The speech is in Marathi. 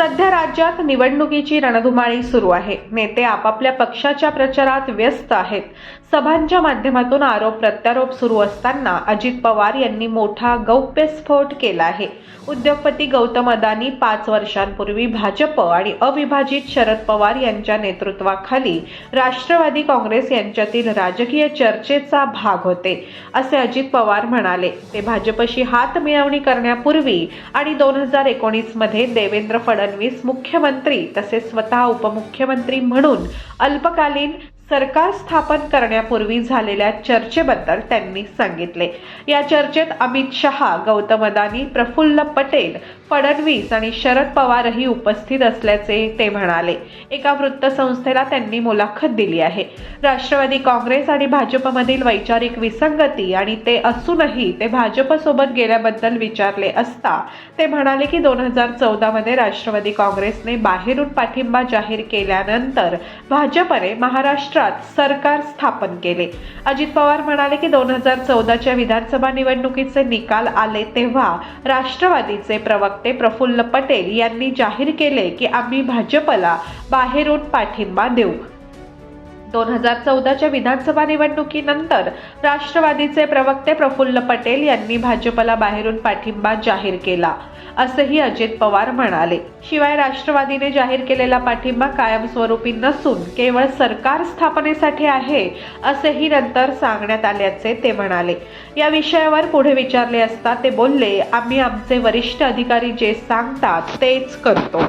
सध्या राज्यात निवडणुकीची रणधुमाळी सुरू आहे. नेते आपापल्या पक्षाच्या प्रचारात व्यस्त आहेत. सभांच्या माध्यमातून आरोप प्रत्यारोप सुरू असताना अजित पवार यांनी मोठा गौप्यस्फोट केला आहे. उद्योगपती गौतम अदानी पाच वर्षांपूर्वी भाजप आणि अविभाजित शरद पवार यांच्या नेतृत्वाखाली राष्ट्रवादी काँग्रेस यांच्यातील राजकीय चर्चेचा भाग होते असे अजित पवार म्हणाले. ते भाजपशी हात मिळवणी करण्यापूर्वी आणि दोन हजार एकोणीसमध्ये देवेंद्र फडणवीस मुख्यमंत्री तसेच स्वतः उपमुख्यमंत्री म्हणून अल्पकालीन सरकार स्थापन करण्यापूर्वी झालेल्या चर्चेबद्दल त्यांनी सांगितले. या चर्चेत अमित शहा गौतम अदानी प्रफुल्ल पटेल फडणवीस आणि शरद पवारही उपस्थित असल्याचे ते म्हणाले. एका वृत्तसंस्थेला त्यांनी मुलाखत दिली आहे. राष्ट्रवादी काँग्रेस आणि भाजपमधील वैचारिक विसंगती आणि ते असूनही ते भाजपसोबत गेल्याबद्दल विचारले असता ते म्हणाले की दोन हजार चौदामध्ये राष्ट्रवादी काँग्रेसने बाहेरून पाठिंबा जाहीर केल्यानंतर भाजपने महाराष्ट्रात सरकार स्थापन केले. अजित पवार म्हणाले की दोन हजार चौदाच्या विधानसभा निवडणुकीचे निकाल आले तेव्हा राष्ट्रवादीचे प्रवक्ते प्रफुल्ल पटेल यांनी जाहीर केले की आम्ही भाजपला बाहेरून पाठिंबा देऊ. दोन हजार चौदाच्या विधानसभा निवडणुकीनंतर राष्ट्रवादीचे प्रवक्ते प्रफुल्ल पटेल यांनी भाजपला बाहेरून पाठिंबा जाहीर केला. असंही अजित पवार म्हणाले. शिवाय राष्ट्रवादीने जाहीर केलेला पाठिंबा कायमस्वरूपी नसून केवळ सरकार स्थापनेसाठी आहे असेही नंतर सांगण्यात आल्याचे ते म्हणाले. या विषयावर पुढे विचारले असता ते बोलले आम्ही आमचे वरिष्ठ अधिकारी जे सांगतात तेच करतो.